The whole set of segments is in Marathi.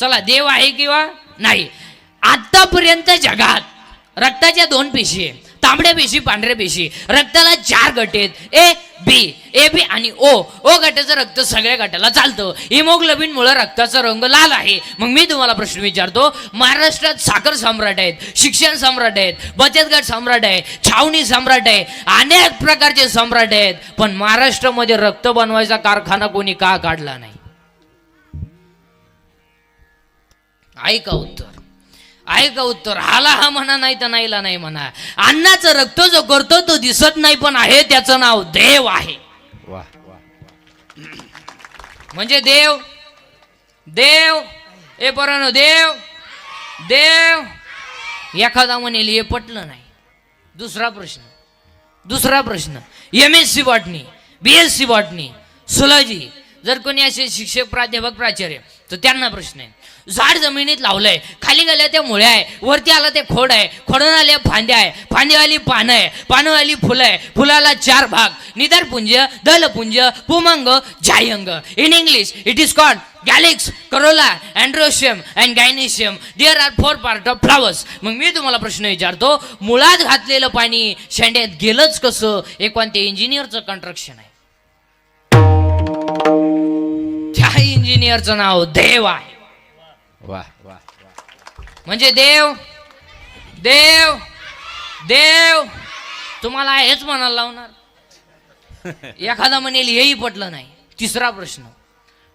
चला देव आहे किंवा नाही? आतापर्यंत जगात रक्ताच्या दोन पेशी आहे तांबड्या पेशी पांढऱ्या पेशी. रक्ताला चार गट आहेत. A B. ए बी आणि ओ. ओ गटाचं रक्त सगळ्या गटाला चालतं. हिमोग्लोबिनमुळे रक्ताचा रंग लाल आहे. मग मी तुम्हाला प्रश्न विचारतो महाराष्ट्रात साखर सम्राट आहेत शिक्षण सम्राट आहेत बचत गट सम्राट आहे छावणी सम्राट आहे अनेक प्रकारचे सम्राट आहेत. पण महाराष्ट्रामध्ये रक्त बनवायचा कारखाना कोणी का काढला नाही? ऐका उत्तर. ऐका उत्तर. हाला हा म्हणा नाही तर नाहीला नाही म्हणा. अन्नाचं रक्त जो करतो तो दिसत नाही पण आहे त्याचं नाव देव आहे. वा. म्हणजे देव देव ए पोरांनो देव देव. एखादा म्हणेल हे पटलं नाही. दुसरा प्रश्न दुसरा प्रश्न. M S C botany B S C botany सुलजी जर कोणी असे शिक्षक प्राध्यापक प्राचार्य तर त्यांना प्रश्न आहे. झाड जमिनीत लावलंय. खाली गेल्या त्या मुळ्या आहे वरती आला ते खोड आहे खोडून आल्या फांद्या आहे. फांद्यावाली पानं आहे पानंवाली फुलं आहे. फुलाला चार भाग निदारपुंज दलपुंज पुमंग जायंग. In English it is called calyx corolla androecium and gynoecium there are four part of flowers मग मी तुम्हाला प्रश्न विचारतो मुळात घातलेलं पाणी शेंड्यात गेलंच कसं? हे कोणत्या इंजिनियरचं कन्स्ट्रक्शन आहे? त्या इंजिनियरचं नाव देव आहे. वा म्हणजे देव देव देव तुम्हाला हेच म्हणायला लावणार? एखादा म्हणेल हेही पटलं नाही. तिसरा प्रश्न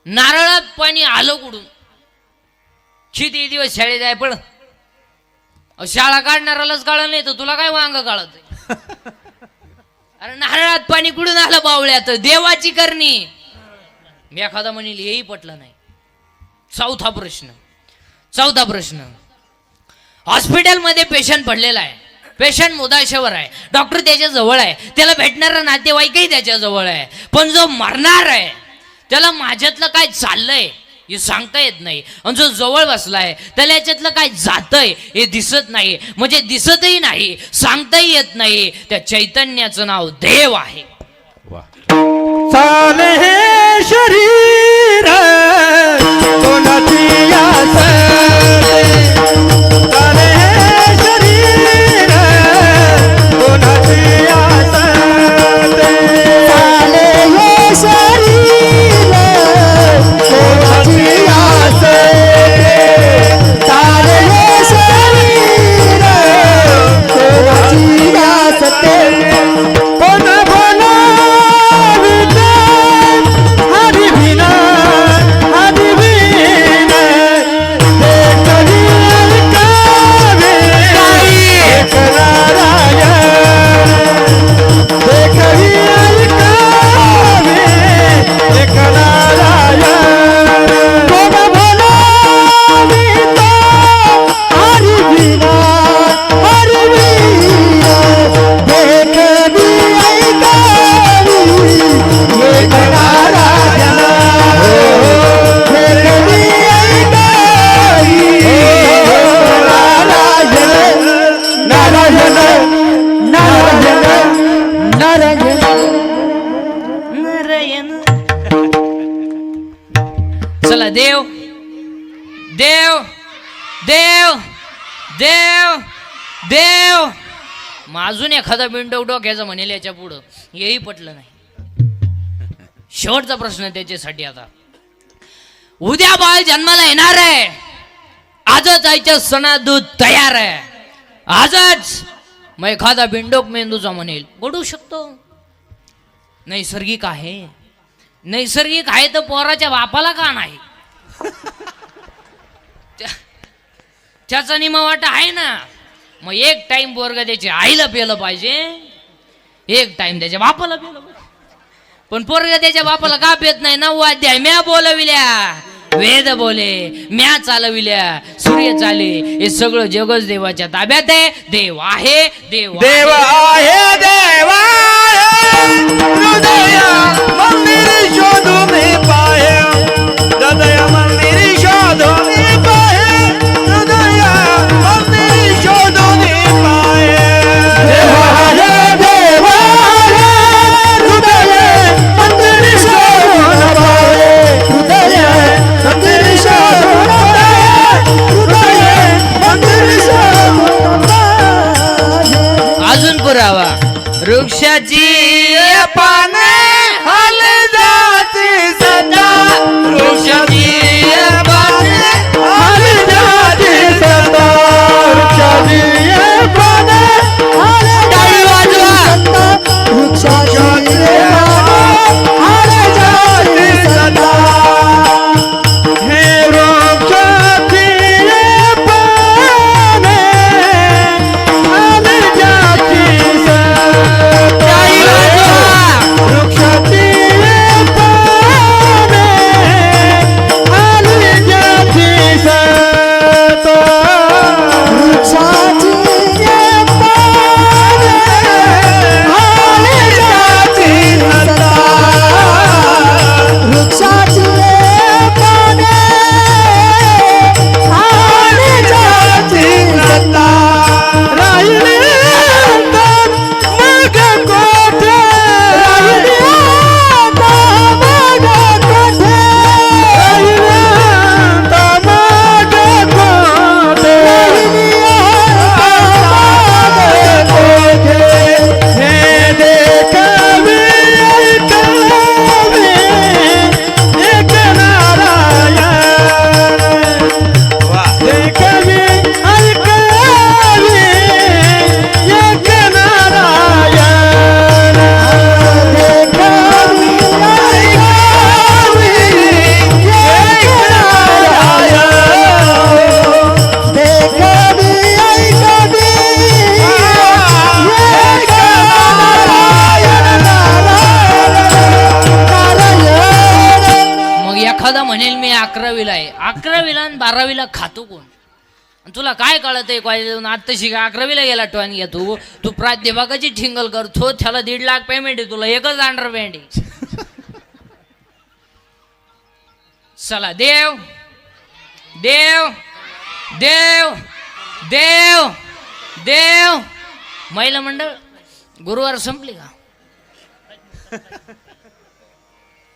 नारळात पाणी आलं कुठून? किती दिवस शाळेत आहे पण? शाळा काढणारालाच काढलं नाही तर तुला काय वांग काढत अरे नारळात पाणी कुठून आलं बावळ्यात? देवाची करणी. एखादा म्हणेल हेही पटलं नाही. चौथा प्रश्न चौथा प्रश्न. हॉस्पिटलमध्ये पेशंट पडलेला आहे. पेशंट मुदाशेवर आहे. डॉक्टर त्याच्याजवळ आहे. त्याला भेटणारा नातेवाईकही त्याच्याजवळ आहे. पण जो मरणार आहे त्याला माझ्यातलं काय चाललंय हे सांगता येत नाही. आणि जो जवळ बसलाय त्याला याच्यातलं काय जातंय हे दिसत नाही. म्हणजे दिसतही नाही सांगताही येत नाही. त्या चैतन्याचं नाव देव आहे. हे शरीर. चला देव देव देव देव देव मग अजून एखादा बिंडो डोक्याचं म्हणेल याच्या पुढं. हेही पटलं नाही. शेवटचा प्रश्न त्याच्यासाठी आता. उद्या बाळ जन्माला येणार आहे. आजच आईच्या सणा दूध तयार आहे. आजच मग एखादा बिंडोक मेंदूचा म्हणेल. घडू शकतो. नैसर्गिक आहे. नैसर्गिक आहे तर पोराच्या बापाला का नाही? त्याचा निमा वाटा आहे ना. मग एक टाइम पोरग त्याची आईला पेलं पाहिजे. एक टाइम त्याच्या बापाला पेलं पाहिजे. पण पोरग त्याच्या बापाला का पेत नाही? नऊ अध्याय. म्या बोलविल्या. वेद बोले. म्या चालविल्या. सूर्य चाले. हे सगळं जगच देवाच्या ताब्यात आहे. देव आहे देव देव आहे. देवा देव आहे. हृदय मंदिर शोधू मी हृदय म्हणेल मी अकरावीला आहे. अकरावीला आणि बारावीला खातो कोण? आणि तुला काय कळत आहे कॉलेज आत्ताशी का अकरावीला गेला टॉन? घ्या तू तू प्राध्यापकाची ठिंगल करतो त्याला दीड लाख पेमेंट आहे तुला एकच अंडर पॅन्ट आहे. चला देव देव देव देव देव. महिला मंडळ गुरुवार संपली का?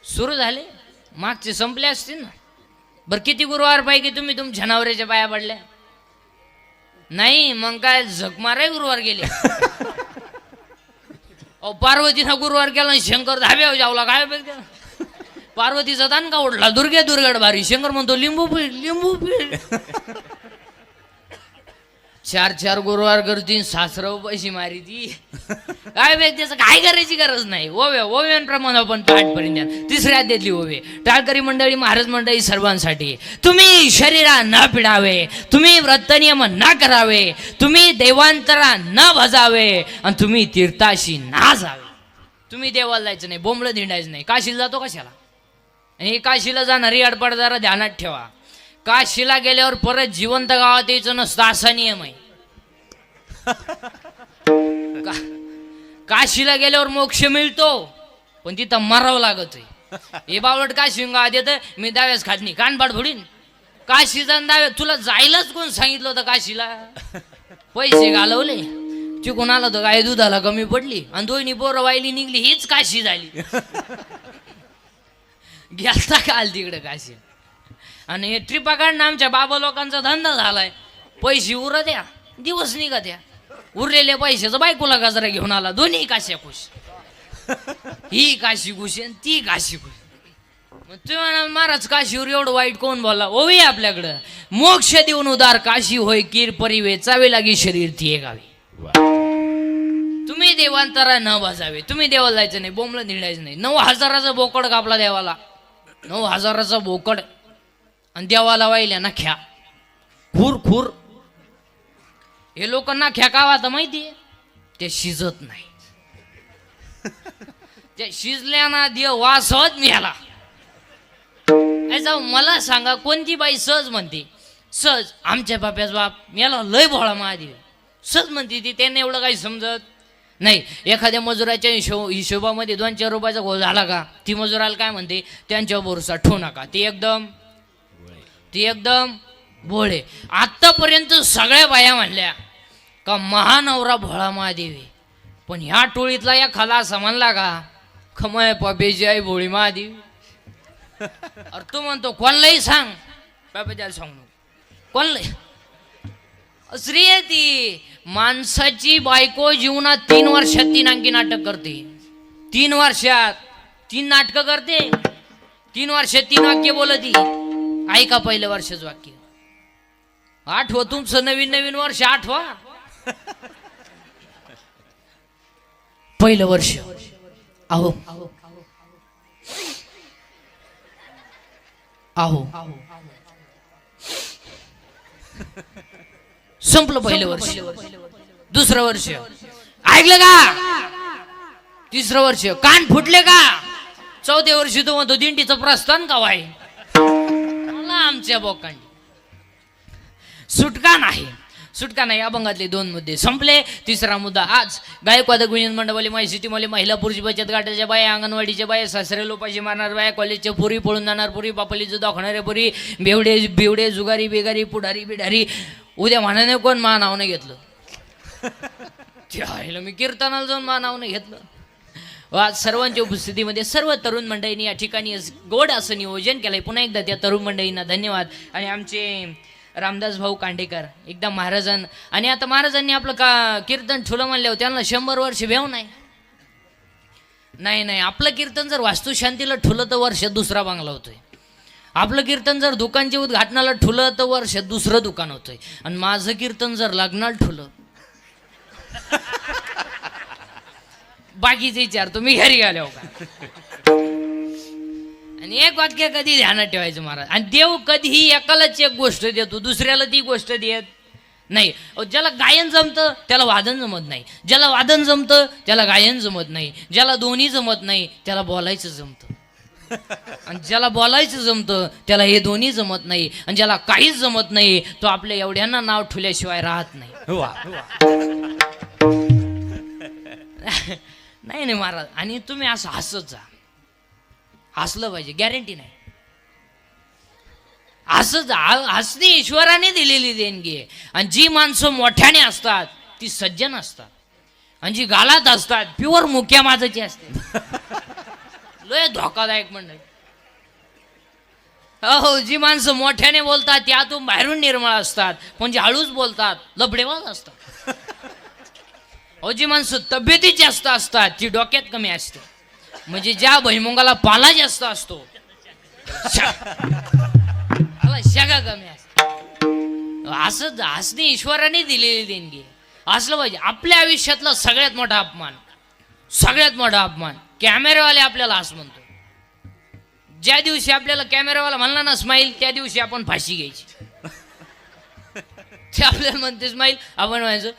सुरू झाले? मागचे संपले असतील ना. बरं किती गुरुवार पैकी तुम्ही तुमच्या नवऱ्याच्या पाया पडल्या? नाही मग काय झक मारे गुरुवार गेले? अहो पार्वतीनं गुरुवार केला शंकर धाब्यावर जावला काय? पार्वतीचा दान का उडला दुर्गे दुर्गड भारी. शंकर म्हणतो लिंबू पीठ लिंबू पीठ चार चार गुरुवार करती सासरव पैसे मारी ती काय बे त्याचं काय करायची गरज नाही. ओव्या ओव्यांप्रमाणे आपण पाठपर्यंत द्या. तिसऱ्या अध्यातली ओवे. टाळकरी मंडळी महाराज मंडळी सर्वांसाठी. तुम्ही शरीरा न पिडावे. तुम्ही व्रत नियम न करावे. तुम्ही देवांतरा न भजावे. आणि तुम्ही तीर्थाशी ना जावे. तुम्ही देवाला जायचं नाही बोंबलं धिंडायचं नाही. काशीला जातो कशाला? आणि काशीला जाणारी अडपड जरा ध्यानात ठेवा. काशीला गेल्यावर परत जिवंत गावात यायचं नसतं असा नियम आहे. का- काशीला गेल्यावर मोक्ष मिळतो पण तिथं मरावं लागत आहे. हे बावलट काशी गावात येतं मी दाव्यास खात नाही कानपाड फोडीन काशीचा दाव्या तुला जायलाच कोण सांगितलं होतं काशीला? पैसे घालवले चिकून आलं तर काय दुधाला कमी पडली आणि दोन्ही पोरं वाहिली निघली हीच काशी झाली. गेलता काल तिकडे काशी. आणि हे ट्रिपा काढणं आमच्या बाबा लोकांचा धंदा झालाय. पैसे उरत द्या दिवस निघत द्या उरलेल्या पैशाचं बायकोला गजरा घेऊन आला दोन्ही काश्या खुश. ही काशी खुश आणि ती काशी खुश. मग तुम्ही महाराज काशीवर एवढं वाईट कोण बोलला? ओवी आपल्याकडं. मोक्ष देऊन उदार काशी होय कीर परिवे चावे लागी शरीर ती गावी. तुम्ही देवांतरा न बसावे तुम्ही देवाला जायचं नाही बोंबलं निघायचं नाही. नऊ हजाराचा बोकड कापला देवाला. नऊ हजाराचा बोकड. आणि देवाला वाहिल्या ना ख्या खूर खूर. हे लोक ना ख्या का आता माहितीये ते शिजत नाही. ते शिजल्या ना देव वासच मिळाला जाऊ मला सांगा कोणती बाई सहज म्हणते? सहज आमच्या बाप्याचा बाप याला लय भोळा महादेव. सहज म्हणते ती त्यांना एवढं काही समजत नाही. एखाद्या मजुराच्या हिशोब हिशोबामध्ये दोन चार रुपयाचा घोळ झाला का? ती मजुराला काय म्हणते? त्यांच्या भरोसा ठेवू नका. ती एकदम ती एकदम भोळे. आत्तापर्यंत सगळ्या बाया म्हणल्या का महानवरा भोळा महादेव पण ह्या टोळीतला या खाला असा म्हणला का खमय पबेची आई भोळी महादेव. अरे तू म्हणतो कोणलाही सांग. बाबा सांगू नको. कोणलाही? श्री आहे ती. माणसाची बायको जीवनात तीन वर्षात तीन अंकी नाटक करते. तीन वर्षात तीन नाटकं करते. तीन वर्षात तीन वाक्य बोलती. ऐका पहिलं वर्षाचं वाक्य. आठवा तुमचं नवीन नवीन वर्ष आठवा. पहिलं वर्ष. अहो. अहो. संपलं पहिलं वर्ष. दुसरं वर्ष. ऐकलं का? तिसरं वर्ष. कान फुटले का? चौथ्या वर्षी तो म्हणतो दिंडीचं प्रस्थान का वाय आमच्या बोकांडी सुटका नाही. सुटका नाही अभंगातले दोन मुद्दे संपले. तिसरा मुद्दा आज गायकवाद गुंजन मंडपाली माहिती सिटीमध्ये महिला पुरुष बचत गटाच्या बाया अंगणवाडीच्या बाया सासरे लोपाशी मारणार बाया कॉलेजच्या पुरी पळून जाणार पुरी पापलीचं दाखवणाऱ्या पुरी बेवडे बिवडे जुगारी बेगारी पुढारी बिढारी. उद्या म्हणाने कोण मा नावनं घेतलं? त्याला मी कीर्तनाला जाऊन मा नावनं आज सर्वांच्या उपस्थितीमध्ये सर्व तरुण मंडळींनी या ठिकाणी गोड असं नियोजन केलंय. पुन्हा एकदा त्या तरुण मंडळींना धन्यवाद. आणि आमचे रामदास भाऊ कांडेकर एकदा महाराजां आणि आता महाराजांनी आपलं का कीर्तन ठुलं म्हणल्यावर त्यांना शंभर वर्ष भेव नाही. नाही नाही आपलं कीर्तन जर वास्तुशांतीला ठुलं तर वर्ष दुसरा बांगला होतोय. आपलं कीर्तन जर दुकानच्या उद्घाटनाला ठुलं तर वर्ष दुसरं दुकान होतंय. आणि माझं कीर्तन जर लग्नाला ठुलं बाकीचे विचार तुम्ही घरी आले हो का? आणि एक वाक्य कधी ध्यानात ठेवायचं महाराज? आणि देव कधीही एकालाच एक गोष्ट देतो दुसऱ्याला ती गोष्ट देत नाही. ज्याला गायन जमतं त्याला वादन जमत नाही. ज्याला वादन जमतं त्याला गायन जमत नाही. ज्याला दोन्ही जमत नाही त्याला बोलायचं जमतं. आणि ज्याला बोलायचं जमतं त्याला हे दोन्ही जमत नाही. आणि ज्याला काहीच जमत नाही तो आपल्या एवढ्यांना नाव ठेवल्याशिवाय राहत नाही. नाही नाही महाराज. आणि तुम्ही असं हसत जा. हसलं पाहिजे गॅरंटी नाही. हसत जा. हसणे ईश्वराने दिलेली देणगी आहे. आणि जी माणसं मोठ्याने असतात ती सज्जन असतात. आणि जी गालात असतात प्युअर मुख्या माझाची असते. लय धोकादायक मंडळी. हो, हो जी माणसं मोठ्याने बोलतात त्यातून बाहेरून निर्मळ असतात. म्हणजे हळूच बोलतात लबडेवाज असतात. अहो माणसं तब्येती जास्त असतात ती डोक्यात कमी असते. म्हणजे ज्या भैमुंगाला पाला जास्त असतो शगा कमी असते. असं हसणे ईश्वराने दिलेली देणगी. असलं पाहिजे. आपल्या आयुष्यातला सगळ्यात मोठा अपमान. सगळ्यात मोठा अपमान. कॅमेरावाले आपल्याला असं म्हणतो. ज्या दिवशी आपल्याला कॅमेरावाला म्हणला ना स्माईल त्या दिवशी आपण फाशी घ्यायची. ते आपल्याला म्हणते स्माईल आपण म्हणायचं